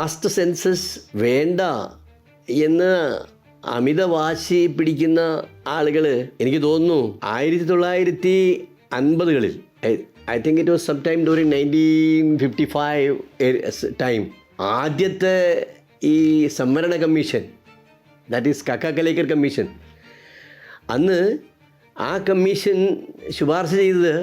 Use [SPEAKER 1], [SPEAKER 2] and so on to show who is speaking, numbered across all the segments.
[SPEAKER 1] Cast census വേണ്ട എന്ന് അമിതവാശി പിടിക്കുന്ന ആളുകൾ എനിക്ക് തോന്നുന്നു ആയിരത്തി തൊള്ളായിരത്തി അൻപതുകളിൽ I think it was some time during nineteen fifty five time ആദ്യത്തെ ഈ സംവരണ കമ്മീഷൻ ദാറ്റ് ഈസ് കക്ക കലേക്കർ കമ്മീഷൻ അന്ന് ആ കമ്മീഷൻ ശുപാർശ ചെയ്തത്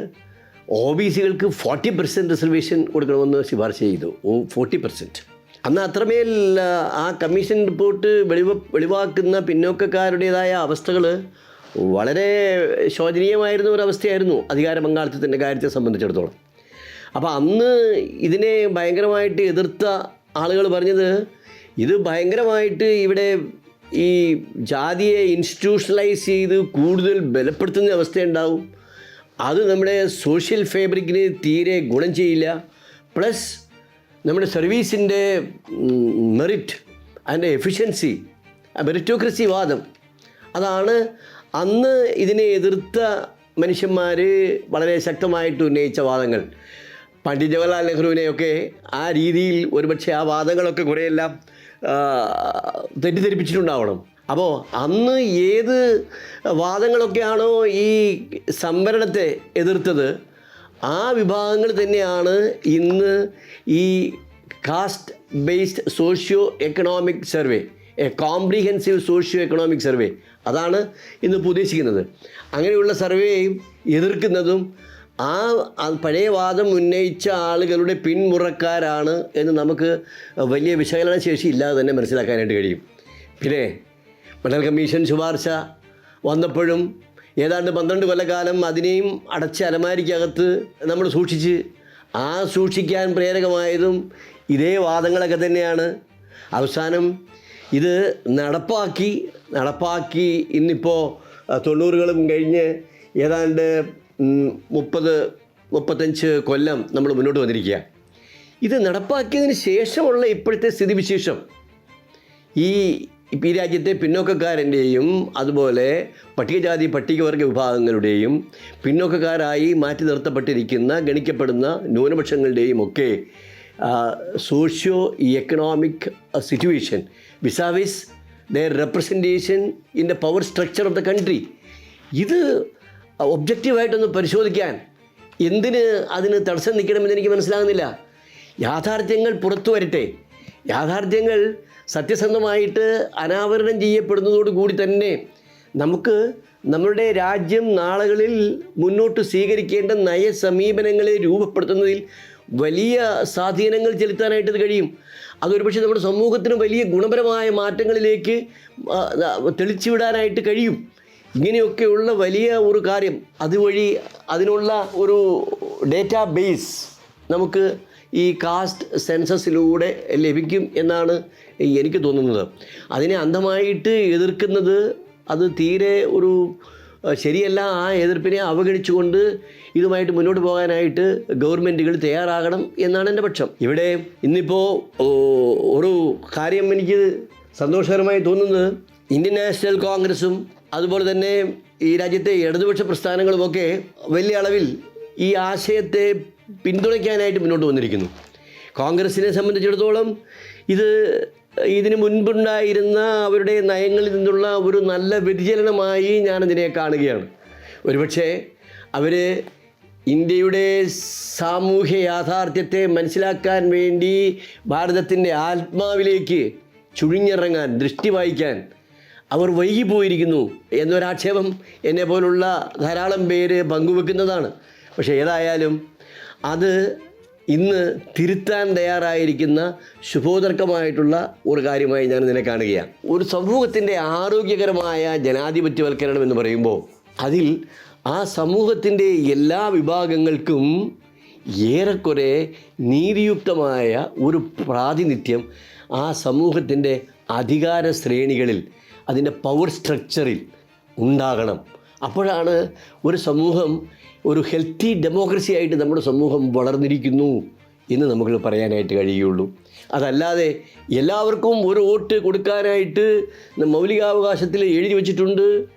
[SPEAKER 1] ഒ ബി സികൾക്ക് ഫോർട്ടി പെർസെന്റ് റിസർവേഷൻ കൊടുക്കണമെന്ന് ശുപാർശ ചെയ്തു. ഓ ഫോർട്ടി പെർസെന്റ് അന്ന് അത്രമേൽ ആ, കമ്മീഷൻ റിപ്പോർട്ട് വെളിവ വെളിവാക്കുന്ന പിന്നോക്കക്കാരുടേതായ അവസ്ഥകൾ വളരെ ശോചനീയമായിരുന്ന ഒരവസ്ഥയായിരുന്നു അധികാര പങ്കാളിത്തത്തിന്റെ കാര്യത്തെ സംബന്ധിച്ചിടത്തോളം. അപ്പോൾ അന്ന് ഇതിനെ ഭയങ്കരമായിട്ട് എതിർത്ത ആളുകൾ പറഞ്ഞത് ഇത് ഭയങ്കരമായിട്ട് ഇവിടെ ഈ ജാതിയെ ഇൻസ്റ്റിറ്റ്യൂഷണലൈസ് ചെയ്ത് കൂടുതൽ ബലപ്പെടുത്തുന്ന അവസ്ഥയുണ്ടാവും. അത് നമ്മുടെ സോഷ്യൽ ഫാബ്രിക്കിന് തീരെ ഗുണം ചെയ്യില്ല. പ്ലസ് നമ്മുടെ സർവീസിന്റെ മെറിറ്റ് അതിന്റെ എഫിഷ്യൻസി മെറിറ്റോക്രസി വാദം. അതാണ് അന്ന് ഇതിനെ എതിർത്ത മനുഷ്യന്മാർ വളരെ ശക്തമായിട്ട് ഉന്നയിച്ച വാദങ്ങൾ. പണ്ഡിറ്റ് ജവഹർലാൽ നെഹ്റുവിനെയൊക്കെ ആ രീതിയിൽ ഒരുപക്ഷെ ആ വാദങ്ങളൊക്കെ കുറേയെല്ലാം തെറ്റിദ്ധരിപ്പിച്ചിട്ടുണ്ടാവണം. അപ്പോൾ അന്ന് ഏത് വാദങ്ങളൊക്കെയാണോ ഈ സംവരണത്തെ എതിർത്തത് ആ വിഭാഗങ്ങൾ തന്നെയാണ് ഇന്ന് ഈ caste based socio economic survey a comprehensive socio economic survey അതാണ് ഇന്ന് ഉദ്ദേശിക്കുന്നത്. അങ്ങനെയുള്ള സർവേയും എതിർക്കുന്നതും ആ പഴയ വാദം ഉന്നയിച്ച ആളുകളുടെ പിന്മുറക്കാരാണ് എന്ന് നമുക്ക് വലിയ വിശകലന ശേഷി ഇല്ലാതെ തന്നെ മനസ്സിലാക്കാനായിട്ട് കഴിയും. പിന്നെ മണ്ഡൽ കമ്മീഷൻ ശുപാർശ വന്നപ്പോഴും ഏതാണ്ട് പന്ത്രണ്ട് കൊല്ലക്കാലം അതിനെയും അടച്ച അലമാരിക്കകത്ത് നമ്മൾ സൂക്ഷിച്ച് ആ സൂക്ഷിക്കാൻ പ്രേരകമായതും ഇതേ വാദങ്ങളൊക്കെ തന്നെയാണ്. അവസാനം ഇത് നടപ്പാക്കി നടപ്പാക്കി ഇന്നിപ്പോൾ തൊണ്ണൂറുകളും കഴിഞ്ഞ് ഏതാണ്ട് മുപ്പത് മുപ്പത്തഞ്ച് കൊല്ലം നമ്മൾ മുന്നോട്ട് വന്നിരിക്കുക ഇത് നടപ്പാക്കിയതിന് ശേഷമുള്ള ഇപ്പോഴത്തെ സ്ഥിതിവിശേഷം. ഈ ഈ രാജ്യത്തെ പിന്നോക്കക്കാരന്റെയും അതുപോലെ പട്ടികജാതി പട്ടികവർഗ വിഭാഗങ്ങളുടെയും പിന്നോക്കക്കാരായി മാറ്റി നിർത്തപ്പെട്ടിരിക്കുന്ന ഗണിക്കപ്പെടുന്ന ന്യൂനപക്ഷങ്ങളുടെയും ഒക്കെ socio economic situation vis-a-vis their representation in the power structure of the country. ഇത് ഒബ്ജക്റ്റീവായിട്ടൊന്ന് പരിശോധിക്കാൻ എന്തിന് അതിന് തടസ്സം നിൽക്കണമെന്ന് എനിക്ക് മനസ്സിലാകുന്നില്ല. യാഥാർത്ഥ്യങ്ങൾ പുറത്തു വരട്ടെ. യാഥാർത്ഥ്യങ്ങൾ സത്യസന്ധമായിട്ട് അനാവരണം ചെയ്യപ്പെടുന്നതോടുകൂടി തന്നെ നമുക്ക് നമ്മളുടെ രാജ്യം നാളുകളിൽ മുന്നോട്ട് സ്വീകരിക്കേണ്ട നയസമീപനങ്ങളെ രൂപപ്പെടുത്തുന്നതിൽ വലിയ സ്വാധീനങ്ങൾ ചെലുത്താനായിട്ട് ഇത് കഴിയും. അതൊരുപക്ഷെ നമ്മുടെ സമൂഹത്തിന് വലിയ ഗുണപരമായ മാറ്റങ്ങളിലേക്ക് തെളിച്ചുവിടാനായിട്ട് കഴിയും. ഇങ്ങനെയൊക്കെയുള്ള വലിയ ഒരു കാര്യം അതുവഴി അതിനുള്ള ഒരു ഡേറ്റാ ബേസ് നമുക്ക് ഈ കാസ്റ്റ് സെൻസസിലൂടെ ലഭിക്കും എന്നാണ് എനിക്ക് തോന്നുന്നത്. അതിനെ അന്ധമായിട്ട് എതിർക്കുന്നത് അത് തീരെ ഒരു ശരിയല്ല. ആ എതിർപ്പിനെ അവഗണിച്ചുകൊണ്ട് ഇതുമായിട്ട് മുന്നോട്ട് പോകാനായിട്ട് ഗവൺമെന്റുകൾ തയ്യാറാകണം എന്നാണ് എന്റെ പക്ഷം. ഇവിടെ ഇന്നിപ്പോൾ ഒരു കാര്യം എനിക്ക് സന്തോഷകരമായി തോന്നുന്നത് ഇന്ത്യൻ നാഷണൽ കോൺഗ്രസും അതുപോലെ തന്നെ ഈ രാജ്യത്തെ ഇടതുപക്ഷ പ്രസ്ഥാനങ്ങളുമൊക്കെ വലിയ അളവിൽ ഈ ആശയത്തെ പിന്തുണയ്ക്കാനായിട്ട് മുന്നോട്ട് വന്നിരിക്കുന്നു. കോൺഗ്രസിനെ സംബന്ധിച്ചിടത്തോളം ഇത് ഇതിന് മുൻപുണ്ടായിരുന്ന അവരുടെ നയങ്ങളിൽ നിന്നുള്ള ഒരു നല്ല വ്യതിചലനമായി ഞാനതിനെ കാണുകയാണ്. ഒരുപക്ഷെ അവർ ഇന്ത്യയുടെ സാമൂഹ്യ യാഥാർത്ഥ്യത്തെ മനസ്സിലാക്കാൻ വേണ്ടി ഭാരതത്തിന്റെ ആത്മാവിലേക്ക് ചുഴിഞ്ഞിറങ്ങാൻ ദൃഷ്ടി വായിക്കാൻ അവർ വൈകിപ്പോയിരിക്കുന്നു എന്നൊരാക്ഷേപം എന്നെ പോലുള്ള ധാരാളം പേര് പങ്കുവെക്കുന്നതാണ്. പക്ഷേ ഏതായാലും അത് ഇന്ന് തിരുത്താൻ തയ്യാറായിരിക്കുന്ന ശുഭോദർക്കമായിട്ടുള്ള ഒരു കാര്യമായി ഞാൻ ഇതിനെ കാണുകയാണ്. ഒരു സമൂഹത്തിന്റെ ആരോഗ്യകരമായ ജനാധിപത്യവൽക്കരണം എന്ന് പറയുമ്പോൾ അതിൽ ആ സമൂഹത്തിന്റെ എല്ലാ വിഭാഗങ്ങൾക്കും ഏറെക്കുറെ നീതിയുക്തമായ ഒരു പ്രാതിനിധ്യം ആ സമൂഹത്തിന്റെ അധികാര ശ്രേണികളിൽ അതിന്റെ പവർ സ്ട്രക്ചറിൽ ഉണ്ടാകണം. അപ്പോഴാണ് ഒരു സമൂഹം ഒരു ഹെൽത്തി ഡെമോക്രസി ആയിട്ട് നമ്മുടെ സമൂഹം വളർന്നിരിക്കുന്നു എന്ന് നമുക്ക് പറയാനായിട്ട് കഴിയുള്ളൂ അതല്ലാതെ എല്ലാവർക്കും ഒരു വോട്ട് കൊടുക്കാനായിട്ട് മൗലികാവകാശത്തിൽ എഴുതി വച്ചിട്ടുണ്ട്.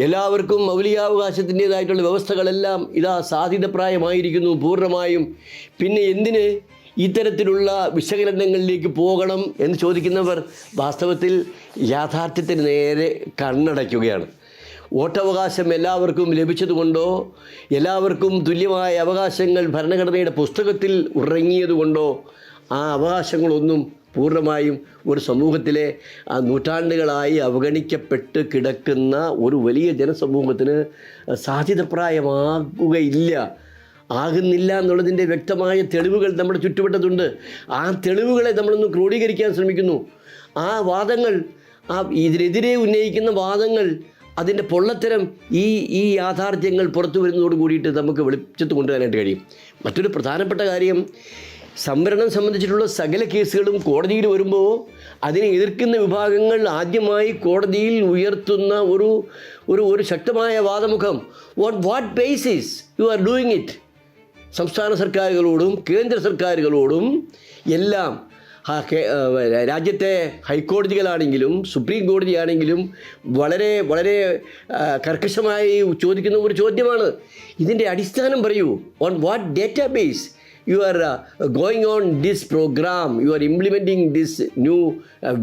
[SPEAKER 1] എല്ലാവർക്കും മൗലികാവകാശത്തിന്റേതായിട്ടുള്ള വ്യവസ്ഥകളെല്ലാം ഇതാ സാധ്യതപ്രായമായിരിക്കുന്നു പൂർണമായും. പിന്നെ എന്തിന് ഇത്തരത്തിലുള്ള വിശകലനങ്ങളിലേക്ക് പോകണം എന്ന് ചോദിക്കുന്നവർ വാസ്തവത്തിൽ യാഥാർത്ഥ്യത്തിന് നേരെ കണ്ണടയ്ക്കുകയാണ്. വോട്ടവകാശം എല്ലാവർക്കും ലഭിച്ചതുകൊണ്ടോ എല്ലാവർക്കും തുല്യമായ അവകാശങ്ങൾ ഭരണഘടനയുടെ പുസ്തകത്തിൽ ഉറങ്ങിയതുകൊണ്ടോ ആ അവകാശങ്ങളൊന്നും പൂർണമായും ഒരു സമൂഹത്തിലെ നൂറ്റാണ്ടുകളായി അവഗണിക്കപ്പെട്ട് കിടക്കുന്ന ഒരു വലിയ ജനസമൂഹത്തിന് സാധ്യതപ്രായമാകുകയില്ല. ആകുന്നില്ല എന്നുള്ളതിന്റെ വ്യക്തമായ തെളിവുകൾ നമ്മുടെ ചുറ്റുവട്ടത്തുണ്ട്. ആ തെളിവുകളെ നമ്മളൊന്ന് ക്രോഡീകരിക്കാൻ ശ്രമിക്കുന്നു. ആ വാദങ്ങൾ ആ ഇതിനെതിരെ ഉന്നയിക്കുന്ന വാദങ്ങൾ അതിന്റെ പൊള്ളത്തരം ഈ ഈ യാഥാർത്ഥ്യങ്ങൾ പുറത്തു വരുന്നതോട് കൂടിയിട്ട് നമുക്ക് വെളിച്ചത്ത് കൊണ്ടുവരാനായിട്ട് കഴിയും. മറ്റൊരു പ്രധാനപ്പെട്ട കാര്യം സംവരണം സംബന്ധിച്ചിട്ടുള്ള സകല കേസുകളും കോടതിയിൽ വരുമ്പോൾ അതിനെ എതിർക്കുന്ന വിഭാഗങ്ങൾ ആദ്യമായി കോടതിയിൽ ഉയർത്തുന്ന ഒരു ഒരു ഒരു ശക്തമായ വാദമുഖം. What what basis you are doing it സംസ്ഥാന സർക്കാരുകളോടും കേന്ദ്ര സർക്കാരുകളോടും എല്ലാം രാജ്യത്തെ ഹൈക്കോടതികളാണെങ്കിലും സുപ്രീം കോടതിയാണെങ്കിലും വളരെ വളരെ കർക്കശമായി ചോദിക്കുന്ന ഒരു ചോദ്യമാണ്. ഇതിന്റെ അടിസ്ഥാനം പറയൂ. On what database you are going on this programme you are are this new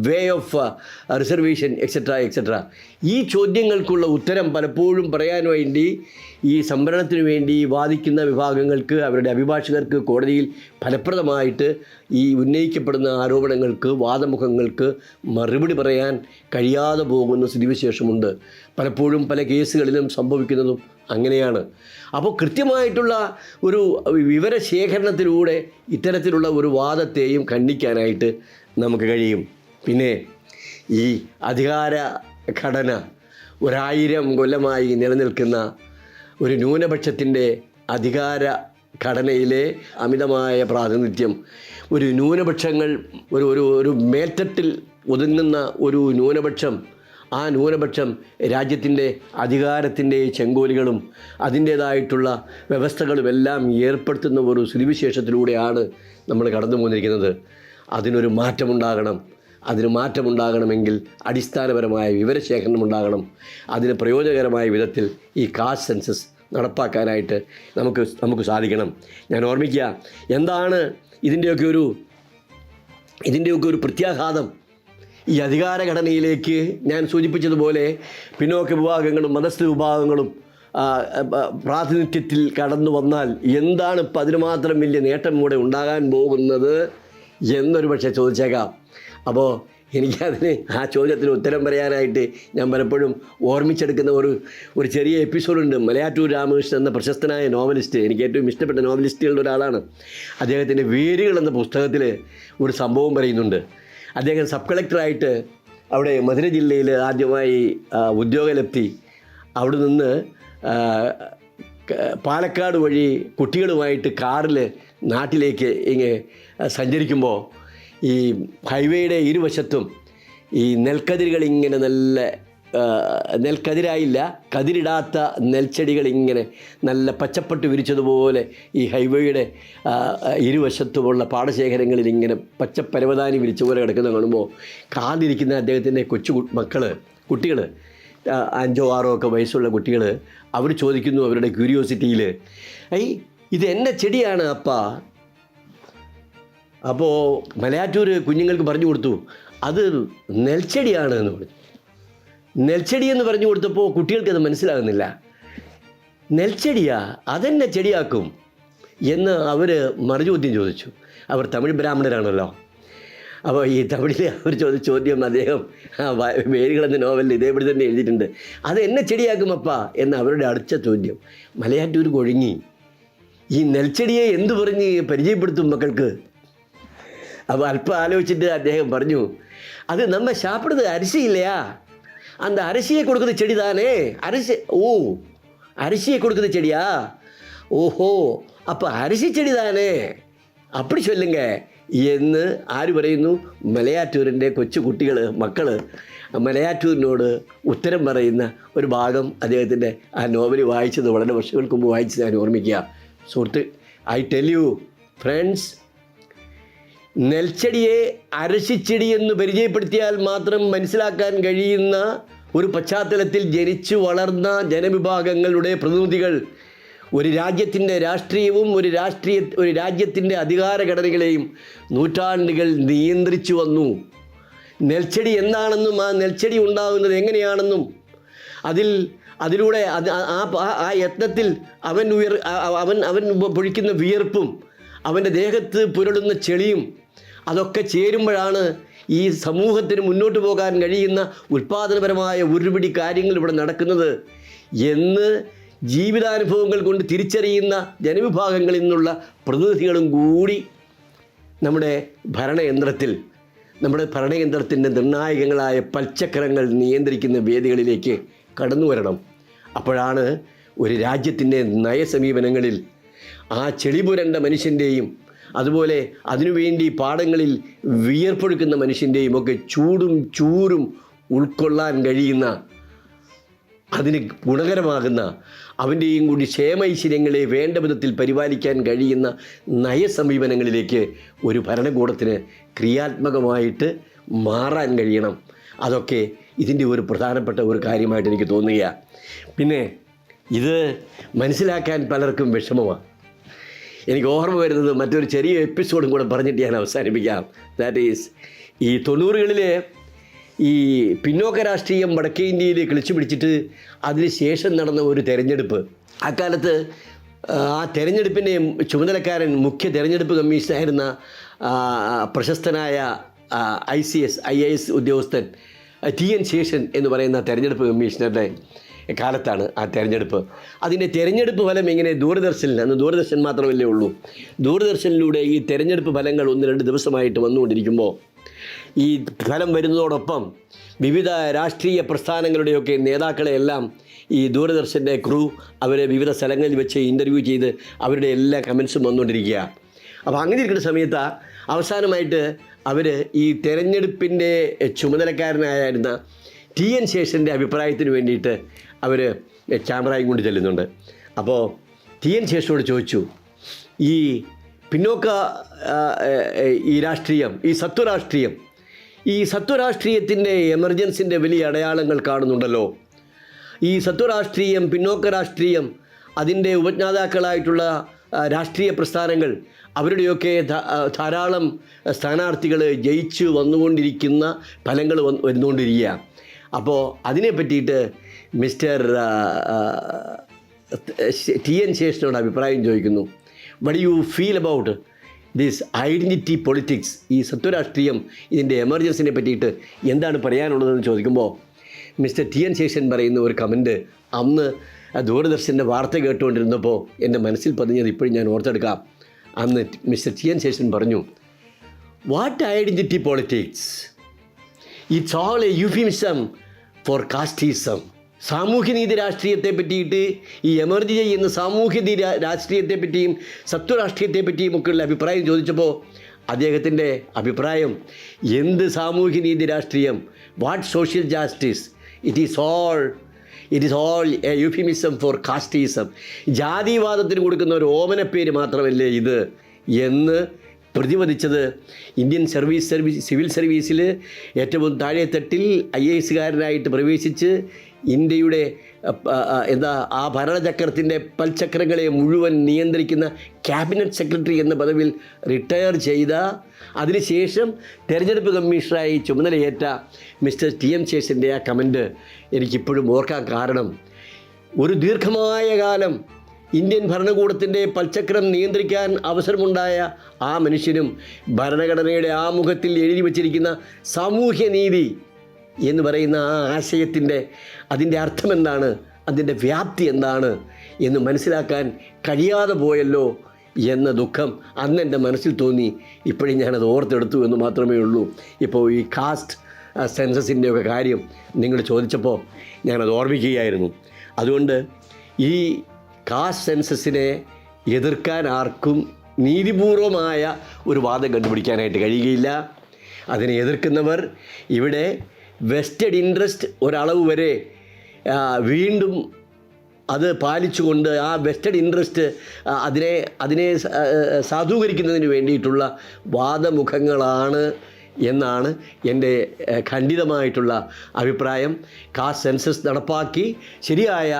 [SPEAKER 1] way of reservation etcetera etcetera ഈ ചോദ്യങ്ങൾക്കുള്ള ഉത്തരം പലപ്പോഴും പറയാൻ വേണ്ടി ഈ സംവരണത്തിന് വേണ്ടി വാദിക്കുന്ന വിഭാഗങ്ങൾക്ക് അവരുടെ അഭിഭാഷകർക്ക് കോടതിയിൽ ഫലപ്രദമായിട്ട് ഈ ഉന്നയിക്കപ്പെടുന്ന ആരോപണങ്ങൾക്ക് വാദമുഖങ്ങൾക്ക് മറുപടി പറയാൻ കഴിയാതെ പോകുന്ന സ്ഥിതിവിശേഷമുണ്ട്. പലപ്പോഴും പല കേസുകളിലും സംഭവിക്കുന്നതും അങ്ങനെയാണ്. അപ്പോൾ കൃത്യമായിട്ടുള്ള ഒരു വിവരശേഖരണത്തിലൂടെ ഇത്തരത്തിലുള്ള ഒരു വാദത്തെയും ഖണ്ഡിക്കാനായിട്ട് നമുക്ക് കഴിയും. പിന്നെ ഈ അധികാര ഘടന ഒരായിരം കൊല്ലമായി നിലനിൽക്കുന്ന ഒരു ന്യൂനപക്ഷത്തിന്റെ അധികാര ഘടനയിലെ അമിതമായ പ്രാതിനിധ്യം. ഒരു ന്യൂനപക്ഷങ്ങൾ ഒരു ഒരു ഒരു മേത്തട്ടിൽ ഒതുങ്ങുന്ന ഒരു ന്യൂനപക്ഷം ആ ന്യൂനപക്ഷം രാജ്യത്തിന്റെ അധികാരത്തിന്റെ ചെങ്കോലുകളും അതിന്റേതായിട്ടുള്ള വ്യവസ്ഥകളുമെല്ലാം ഏർപ്പെടുത്തുന്ന ഒരു സ്ഥിതിവിശേഷത്തിലൂടെയാണ് നമ്മൾ കടന്നു പോന്നിരിക്കുന്നത് അതിനൊരു മാറ്റമുണ്ടാകണം. അതിന് മാറ്റമുണ്ടാകണമെങ്കിൽ അടിസ്ഥാനപരമായ വിവരശേഖരണം ഉണ്ടാകണം. അതിന് പ്രയോജനകരമായ വിധത്തിൽ ഈ കാസ്റ്റ് സെൻസസ് നടപ്പാക്കാനായിട്ട് നമുക്ക് നമുക്ക് സാധിക്കണം. ഞാൻ ഓർമ്മിക്കുക എന്താണ് ഇതിന്റെയൊക്കെ ഒരു ഇതിന്റെയൊക്കെ ഒരു പ്രത്യാഘാതം? ഈ അധികാരഘടനയിലേക്ക് ഞാൻ സൂചിപ്പിച്ചതുപോലെ പിന്നോക്ക വിഭാഗങ്ങളും മതസ്ഥ വിഭാഗങ്ങളും പ്രാതിനിധ്യത്തിൽ കടന്നു വന്നാൽ എന്താണ് ഇപ്പം അതിന് മാത്രം വലിയ നേട്ടം കൂടെ ഉണ്ടാകാൻ പോകുന്നത് എന്നൊരു പക്ഷേ ചോദിച്ചേക്കാം. അപ്പോൾ എനിക്കതിന് ആ ചോദ്യത്തിന് ഉത്തരം പറയാനായിട്ട് ഞാൻ പലപ്പോഴും ഓർമ്മിച്ചെടുക്കുന്ന ഒരു ഒരു ചെറിയ എപ്പിസോഡുണ്ട്. മലയാറ്റൂർ രാമകൃഷ്ണൻ എന്ന പ്രശസ്തനായ നോവലിസ്റ്റ് എനിക്ക് ഏറ്റവും ഇഷ്ടപ്പെട്ട നോവലിസ്റ്റുകളുടെ ഒരാളാണ്. അദ്ദേഹത്തിന്റെ വേരുകൾ എന്ന പുസ്തകത്തിൽ ഒരു സംഭവം പറയുന്നുണ്ട്. അദ്ദേഹം സബ് കളക്ടറായിട്ട് അവിടെ മധുര ജില്ലയിൽ ആദ്യമായി ഉദ്യോഗലബ്ധി. അവിടെ നിന്ന് പാലക്കാട് വഴി കുട്ടികളുമായിട്ട് കാറിൽ നാട്ടിലേക്ക് ഇങ്ങനെ സഞ്ചരിക്കുമ്പോൾ ഈ ഹൈവേയുടെ ഇരുവശത്തും ഈ നെൽക്കതിരുകൾ ഇങ്ങനെ നല്ല നെൽക്കതിരായില്ല കതിരിടാത്ത നെൽച്ചെടികൾ ഇങ്ങനെ നല്ല പച്ചപ്പട്ട് വിരിച്ചതുപോലെ ഈ ഹൈവേയുടെ ഇരുവശത്തുമുള്ള പാടശേഖരങ്ങളിൽ ഇങ്ങനെ പച്ചപ്പരവതാനി വിരിച്ച പോലെ കിടക്കുന്ന കാണുമ്പോൾ കാതിരിക്കുന്ന അദ്ദേഹത്തിന്റെ കൊച്ചു മക്കൾ കുട്ടികൾ അഞ്ചോ ആറോ ഒക്കെ വയസ്സുള്ള കുട്ടികൾ അവർ ചോദിക്കുന്നു അവരുടെ ക്യൂരിയോസിറ്റിയിൽ ഐ ഇത് എന്നെ ചെടിയാണ് അപ്പാ? അപ്പോൾ മലയാറ്റൂർ കുഞ്ഞുങ്ങൾക്ക് പറഞ്ഞു കൊടുത്തു അത് നെൽച്ചെടിയാണ് എന്ന് പറഞ്ഞു. നെൽച്ചെടി എന്ന് പറഞ്ഞു കൊടുത്തപ്പോൾ കുട്ടികൾക്കത് മനസ്സിലാകുന്നില്ല. നെൽച്ചെടിയാ അതെന്നെ ചെടിയാക്കും എന്ന് അവർ മറുചോദ്യം ചോദിച്ചു. അവർ തമിഴ് ബ്രാഹ്മണരാണല്ലോ. അപ്പോൾ ഈ തമിഴിൽ അവർ ചോദിച്ച ചോദ്യം അദ്ദേഹം വേരുകളെന്ന നോവലിൽ ഇതേപടി തന്നെ എഴുതിയിട്ടുണ്ട്. അത് എന്നെ ചെടിയാക്കും അപ്പാ എന്ന് അവരുടെ അടുത്ത ചോദ്യം. മലയാറ്റൂർ കൊഴുങ്ങി. ഈ നെൽച്ചെടിയെ എന്തു പറഞ്ഞ് പരിചയപ്പെടുത്തും മക്കൾക്ക്? അപ്പോൾ അല്പം ആലോചിച്ചിട്ട് അദ്ദേഹം പറഞ്ഞു அது நம்ம சாப்பிடுறது அரிசி இல்லையா அந்த அரிசியை கொடுக்குற செடி தானே அரிசி ஓ அரிசியை கொடுக்குற செடியா ഓഹോ അപ്പോൾ അരിശി ചെടി താനേ അപ്പടി ചൊല്ലുങ്ക എന്ന് ആര് പറയുന്നു മലയാറ്റൂരിൻ്റെ കൊച്ചു കുട്ടികൾ മക്കൾ മലയാറ്റൂരിനോട് ഉത്തരം പറയുന്ന ഒരു ഭാഗം അദ്ദേഹത്തിൻ്റെ ആ നോവൽ വായിച്ചത് വളരെ വർഷങ്ങൾക്ക് മുമ്പ് വായിച്ചത് ഞാൻ ഓർമ്മിക്കുക സുഹൃത്ത് ഐ ടെൽ യു ഫ്രണ്ട്സ് നെൽച്ചെടിയെ അരശിച്ചെടി എന്ന് പരിചയപ്പെടുത്തിയാൽ മാത്രം മനസ്സിലാക്കാൻ കഴിയുന്ന ഒരു പശ്ചാത്തലത്തിൽ ജനിച്ചു വളർന്ന ജനവിഭാഗങ്ങളുടെ പ്രതിനിധികൾ ഒരു രാജ്യത്തിന്റെ രാഷ്ട്രീയവും ഒരു രാഷ്ട്രീയ ഒരു രാജ്യത്തിന്റെ അധികാരഘടനകളെയും നൂറ്റാണ്ടുകൾ നിയന്ത്രിച്ചു വന്നു. നെൽച്ചെടി എന്താണെന്നും ആ നെൽച്ചെടി ഉണ്ടാകുന്നത് എങ്ങനെയാണെന്നും അതിൽ അതിലൂടെ അത് ആ- ആ യത്നത്തിൽ അവൻ ഉയർ അവൻ അവൻ പൊഴിക്കുന്ന വിയർപ്പും അവന്റെ ദേഹത്ത് പുരളുന്ന ചെളിയും അതൊക്കെ ചേരുമ്പോഴാണ് ഈ സമൂഹത്തിന് മുന്നോട്ട് പോകാൻ കഴിയുന്ന ഉൽപ്പാദനപരമായ ഒരുപിടി കാര്യങ്ങൾ ഇവിടെ നടക്കുന്നത്. എന്ന് ജീവിതാനുഭവങ്ങൾ കൊണ്ട് തിരിച്ചറിയുന്ന ജനവിഭാഗങ്ങളിൽ നിന്നുള്ള പ്രതിനിധികളും കൂടി നമ്മുടെ ഭരണയന്ത്രത്തിൽ നമ്മുടെ ഭരണയന്ത്രത്തിന്റെ നിർണായകങ്ങളായ പൽച്ചക്രങ്ങൾ നിയന്ത്രിക്കുന്ന വേദികളിലേക്ക് കടന്നു വരണം. അപ്പോഴാണ് ഒരു രാജ്യത്തിന്റെ നയസമീപനങ്ങളിൽ ആ ചെളിപുരണ്ട മനുഷ്യന്റെയും അതുപോലെ അതിനുവേണ്ടി പാടങ്ങളിൽ വിയർപ്പൊഴുക്കുന്ന മനുഷ്യന്റെയും ഒക്കെ ചൂടും ചൂരും ഉൾക്കൊള്ളാൻ കഴിയുന്ന അതിന് ഗുണകരമാകുന്ന അവന്റെയും കൂടി ക്ഷേമൈശ്വര്യങ്ങളെ വേണ്ട വിധത്തിൽ പരിപാലിക്കാൻ കഴിയുന്ന നയസമീപനങ്ങളിലേക്ക് ഒരു ഭരണകൂടത്തിന് ക്രിയാത്മകമായിട്ട് മാറാൻ കഴിയണം. അതൊക്കെ ഇതിന്റെ ഒരു പ്രധാനപ്പെട്ട ഒരു കാര്യമായിട്ട് എനിക്ക് തോന്നുക പിന്നെ ഇത് മനസ്സിലാക്കാൻ പലർക്കും വിഷമമാണ്. എനിക്ക് ഓർമ്മ വരുന്നത് മറ്റൊരു ചെറിയ എപ്പിസോഡും കൂടെ പറഞ്ഞിട്ട് ഞാൻ അവസാനിപ്പിക്കാം. ദാറ്റ് ഈസ് ഈ തൊണ്ണൂറുകളിലെ ഈ പിന്നോക്ക രാഷ്ട്രീയം വടക്കേ ഇന്ത്യയിൽ കിളിച്ചു പിടിച്ചിട്ട് അതിന് ശേഷം നടന്ന ഒരു തെരഞ്ഞെടുപ്പ്. അക്കാലത്ത് ആ തെരഞ്ഞെടുപ്പിന്റെ ചുമതലക്കാരൻ മുഖ്യ തെരഞ്ഞെടുപ്പ് കമ്മീഷനായിരുന്ന പ്രശസ്തനായ I C S I A S ഉദ്യോഗസ്ഥൻ ടി എൻ ശേഷൻ എന്ന് പറയുന്ന തെരഞ്ഞെടുപ്പ് കമ്മീഷണറുടെ കാലത്താണ് ആ തെരഞ്ഞെടുപ്പ്. അതിന്റെ തെരഞ്ഞെടുപ്പ് ഫലം ഇങ്ങനെ ദൂരദർശനിൽ. അന്ന് ദൂരദർശൻ മാത്രമല്ലേ ഉള്ളൂ. ദൂരദർശനിലൂടെ ഈ തെരഞ്ഞെടുപ്പ് ഫലങ്ങൾ ഒന്ന് രണ്ട് ദിവസമായിട്ട് വന്നുകൊണ്ടിരിക്കുമ്പോൾ ഈ ഫലം വരുന്നതോടൊപ്പം വിവിധ രാഷ്ട്രീയ പ്രസ്ഥാനങ്ങളുടെയൊക്കെ നേതാക്കളെയെല്ലാം ഈ ദൂരദർശന്റെ ക്രൂ അവരെ വിവിധ സ്ഥലങ്ങളിൽ വെച്ച് ഇന്റർവ്യൂ ചെയ്ത് അവരുടെ എല്ലാ കമൻസും വന്നുകൊണ്ടിരിക്കുക. അപ്പോൾ അങ്ങനെ ഇരിക്കുന്ന സമയത്ത് അവസാനമായിട്ട് അവർ ഈ തെരഞ്ഞെടുപ്പിന്റെ ചുമതലക്കാരനായിരുന്ന ടി എൻ ശേഷന്റെ അഭിപ്രായത്തിന് വേണ്ടിയിട്ട് അവർ ക്യാമറയും കൊണ്ട് ചെല്ലുന്നുണ്ട്. അപ്പോൾ ടി എൻ ചോദിച്ചു ഈ പിന്നോക്ക ഈ രാഷ്ട്രീയം ഈ സത്വരാഷ്ട്രീയം ഈ സത്വരാഷ്ട്രീയത്തിന്റെ എമർജൻസിന്റെ വലിയ അടയാളങ്ങൾ കാണുന്നുണ്ടല്ലോ. ഈ സത്വരാഷ്ട്രീയം പിന്നോക്ക രാഷ്ട്രീയം അതിന്റെ ഉപജ്ഞാതാക്കളായിട്ടുള്ള രാഷ്ട്രീയ പ്രസ്ഥാനങ്ങൾ അവരുടെയൊക്കെ ധാരാളം സ്ഥാനാർത്ഥികൾ ജയിച്ചു വന്നുകൊണ്ടിരിക്കുന്ന ഫലങ്ങൾ വന്ന് വരുന്നുകൊണ്ടിരിക്കുക അപ്പോൾ അതിനെ പറ്റിയിട്ട് മിസ്റ്റർ ടി എൻ ശേഷനോട് അഭിപ്രായം ചോദിക്കുന്നു. What you feel about this identity politics ഈ സത്വരാഷ്ട്രീയം ഇതിന്റെ എമർജൻസിനെ പറ്റിയിട്ട് എന്താണ് പറയാനുള്ളതെന്ന് ചോദിക്കുമ്പോൾ മിസ്റ്റർ ടി എൻ ശേഷൻ പറയുന്ന ഒരു കമന്റ് അന്ന് ദൂരദർശന്റെ വാർത്ത കേട്ടുകൊണ്ടിരുന്നപ്പോൾ എന്റെ മനസ്സിൽ പതിഞ്ഞത് ഇപ്പോഴും ഞാൻ ഓർത്തെടുക്കാം. അന്ന് മിസ്റ്റർ ടി എൻ ശേഷൻ പറഞ്ഞു what identity politics it's all a euphemism for casteism സാമൂഹ്യനീതി രാഷ്ട്രീയത്തെ പറ്റിയിട്ട് ഈ എമർജ് ചെയ്യുന്ന സാമൂഹ്യനീതി നീതി രാഷ്ട്രീയത്തെ പറ്റിയും സത്വരാഷ്ട്രീയത്തെ പറ്റിയും ഒക്കെയുള്ള അഭിപ്രായം ചോദിച്ചപ്പോൾ അദ്ദേഹത്തിന്റെ അഭിപ്രായം എന്ത് സാമൂഹ്യനീതി രാഷ്ട്രീയം? What social justice it is all it is all a euphemism for casteism ജാതിവാദത്തിന് കൊടുക്കുന്ന ഒരു ഓമനപ്പേര് മാത്രമല്ലേ ഇത്? എന്ന് പ്രതിപദിച്ചത് ഇന്ത്യൻ സർവീസ് സർവീസ് സിവിൽ സർവീസിൽ ഏറ്റവും താഴെത്തട്ടിൽ ഐ എ എസുകാരനായിട്ട് പ്രവേശിച്ച് ഇന്ത്യയുടെ എന്താ ആ ഭരണചക്രത്തിന്റെ പൽചക്രങ്ങളെ മുഴുവൻ നിയന്ത്രിക്കുന്ന ക്യാബിനറ്റ് സെക്രട്ടറി എന്ന പദവിയിൽ റിട്ടയർ ചെയ്ത അതിനുശേഷം തെരഞ്ഞെടുപ്പ് കമ്മീഷണറായി ചുമതലയേറ്റ മിസ്റ്റർ ടി എം ശേഷന്റെ ആ കമന്റ് എനിക്കിപ്പോഴും ഓർക്കാൻ കാരണം. ഒരു ദീർഘമായ കാലം ഇന്ത്യൻ ഭരണകൂടത്തിന്റെ പൽചക്രം നിയന്ത്രിക്കാൻ അവസരമുണ്ടായ ആ മനുഷ്യനും ഭരണഘടനയുടെ ആമുഖത്തിൽ എഴുതി വച്ചിരിക്കുന്ന സാമൂഹ്യനീതി എന്ന് പറയുന്ന ആ ആശയത്തിന്റെ അതിന്റെ അർത്ഥം എന്താണ് അതിന്റെ വ്യാപ്തി എന്താണ്? എന്ന് മനസ്സിലാക്കാൻ കഴിയാതെ പോയല്ലോ എന്ന ദുഃഖം അന്ന് എന്റെ മനസ്സിൽ തോന്നി. ഇപ്പോഴും ഞാനത് ഓർത്തെടുത്തു എന്ന് മാത്രമേ ഉള്ളൂ. ഇപ്പോൾ ഈ കാസ്റ്റ് സെൻസസിന്റെ ഒക്കെ കാര്യം നിങ്ങൾ ചോദിച്ചപ്പോൾ ഞാനത് ഓർമ്മിക്കുകയായിരുന്നു. അതുകൊണ്ട് ഈ കാസ്റ്റ് സെൻസസിനെ എതിർക്കാൻ ആർക്കും നീതിപൂർവമായ ഒരു വാദം കണ്ടുപിടിക്കാനായിട്ട് കഴിയുകയില്ല. അതിനെ എതിർക്കുന്നവർ ഇവിടെ വെസ്റ്റഡ് ഇൻട്രസ്റ്റ് ഒരളവ് വരെ വീണ്ടും അത് പാലിച്ചുകൊണ്ട് ആ വെസ്റ്റഡ് ഇൻട്രസ്റ്റ് അതിനെ അതിനെ സാധൂകരിക്കുന്നതിന് വേണ്ടിയിട്ടുള്ള വാദമുഖങ്ങളാണ് എന്നാണ് എന്റെ ഖണ്ഡിതമായിട്ടുള്ള അഭിപ്രായം. കാസ്റ്റ് സെൻസസ് നടപ്പാക്കി ശരിയായ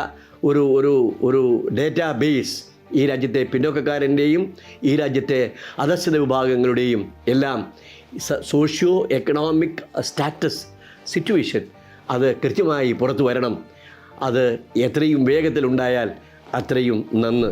[SPEAKER 1] ഒരു ഒരു ഒരു ഡേറ്റാ ബേസ് ഈ രാജ്യത്തെ പിന്നോക്കക്കാരന്റെയും ഈ രാജ്യത്തെ അധസ്ഥിത വിഭാഗങ്ങളുടെയും എല്ലാം സോഷ്യോ എക്കണോമിക് സ്റ്റാറ്റസ് സിറ്റുവേഷൻ അത് കൃത്യമായി പുറത്തു വരണം. അത് എത്രയും വേഗത്തിലുണ്ടായാൽ അത്രയും നന്ന്.